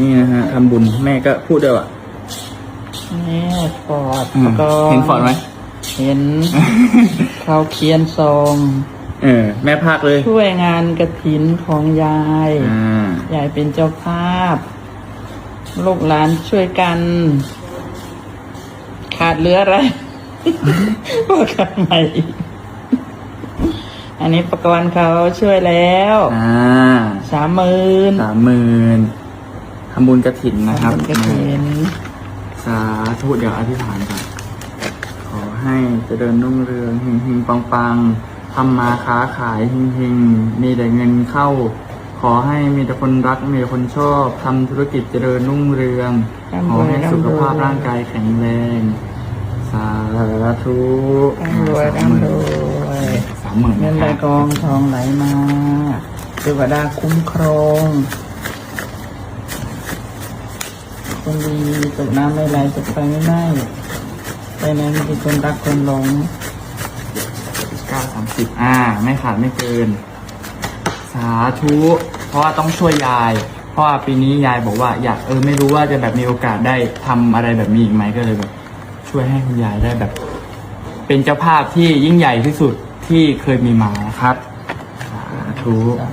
นี่นะฮะทำบุญแม่ก็พูดด้วยว่ะแม่ฟอร์ดอืมก็เห็นฟอร์ดไหมเห็นเขาเขียนซองเออ แม่ภาคเลย ช่วยงานกระถินของยายอ่ายายเป็นเจ้าภาพ ลูกหลานช่วยกัน ขาดเหลืออะไรบอกกันใหม่อันนี้ประกรณ์เขาช่วยแล้ว อ่าสามหมื่นสามหมื่น ทำบุญกระถินนะครับกระถินสาธุเดี๋ยวอธิษฐานก่อนขอให้เจริญรุ่งเรืองเฮงเฮงปังปังทำมาค้าขายเฮงเฮงมีแต่เงินเข้า ขอให้มีแต่คนรักมีแต่คนชอบทำธุรกิจเจริญรุ่งเรือง ขอให้สุขภาพร่างกายแข็งแรง สาธุร่ำรวยร่ำรวยสามหมื่นเงินไหลกองทองไหลมาเทวดาคุ้มครอง คนดีตกน้ำไม่ไหลตกไฟไม่ไหม้ไปไหนมีแต่คนรักคนหลงเก้าสามสิบอ่า ไม่ขาดไม่เกิน สาธุ เพราะว่าต้องช่วยยาย เพราะว่าปีนี้ยายบอกว่า อยากเออไม่รู้ว่าจะแบบมีโอกาสได้ทำอะไรแบบนี้อีกไหมก็เลยแบบ ช่วยให้คุณยายได้แบบ เป็นเจ้าภาพที่ยิ่งใหญ่ที่สุดที่เคยมีมานะครับ สาธุ สา